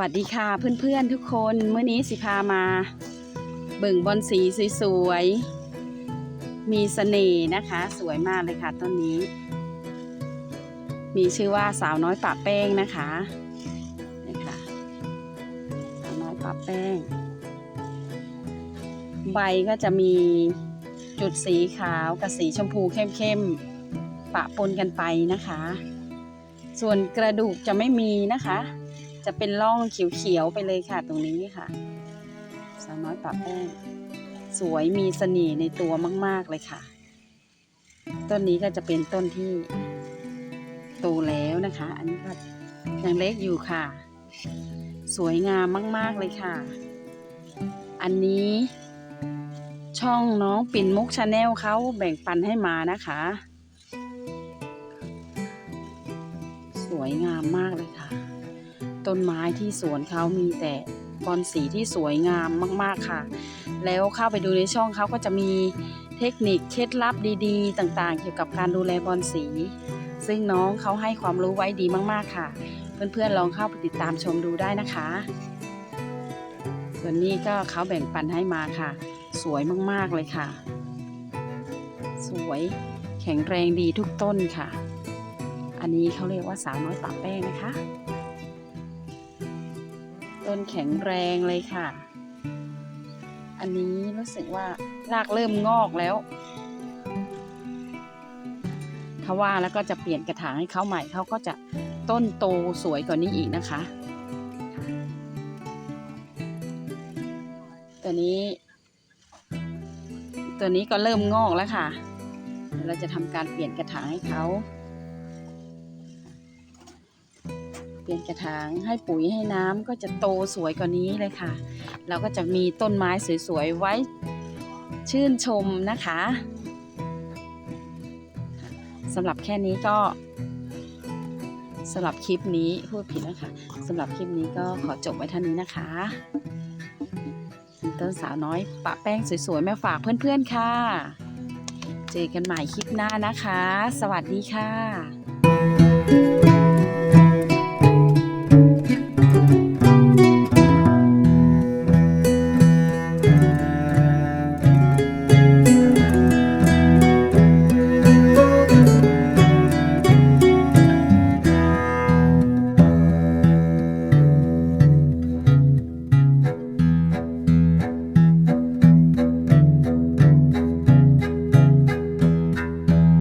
วัสดีค่ะเพื่อนๆทุกคนเมื่อนี้สิพามา เบิ่งบอนสีสวยๆมีเสน่ห์นะคะ สวยมากเลยค่ะต้นนี้ มีชื่อว่าสาวน้อยปะแป้งนะคะนี่ค่ะสาวน้อยปะแป้ง ใบก็จะมีจุดสีขาวกับสีชมพูเข้มๆปะปนกันไปนะคะ ส่วนกระดูกจะไม่มีนะคะ จะเป็นร่องเขียวๆไปเลยค่ะตรงนี้ค่ะ สาวน้อยปะแป้ง สวยมีเสน่ห์ในตัวมาก ๆเลยค่ะ ต้นนี้ก็จะเป็นต้นที่โตแล้วนะคะ อันนี้ก็ยังเล็กอยู่ค่ะ สวยงามมาก ๆเลยค่ะ อันนี้ช่องน้องปิ่นมุกชาแนลเขาแบ่งปันให้มานะคะ สวยงามมากเลยค่ะ ต้นไม้ที่สวนเขามีแต่บอนสีที่สวยงามมากๆค่ะ แล้วเข้าไปดูในช่องเขาก็จะมีเทคนิคเคล็ดลับดีๆ ต่างๆ เกี่ยวกับการดูแลบอนสี ซึ่งน้องเขาให้ความรู้ไว้ดีมากๆค่ะ เพื่อนๆลองเข้าไปติดตามชมดูได้นะคะ ส่วนนี้ก็เขาแบ่งปันให้มาค่ะ สวยมากๆเลยค่ะ สวยแข็งแรงดีทุกต้นค่ะ อันนี้เขาเรียกว่าสาวน้อยปะแป้งนะคะ ต้นแข็งแรงเลยค่ะ อันนี้รู้สึกว่ารากเริ่มงอกแล้วเขาว่าแล้วก็จะเปลี่ยนกระถางให้เขาใหม่เขาก็จะต้นโตสวยกว่านี้อีกนะคะ ตัวนี้ ตัวนี้ก็เริ่มงอกแล้วค่ะ เราจะทำการเปลี่ยนกระถางให้เขา เปลี่ยนกระถางให้ปุ๋ยให้น้ำก็จะโตสวยกว่านี้เลยค่ะ เราก็จะมีต้นไม้สวยๆไว้ชื่นชมนะคะสำหรับแค่นี้ก็สำหรับคลิปนี้พูดผิดนะคะสำหรับคลิปนี้ก็ขอจบไว้เท่านี้นะคะต้นสาวน้อยปะแป้งสวยๆมาฝากเพื่อนๆค่ะ เจอกันใหม่คลิปหน้านะคะ สวัสดีค่ะ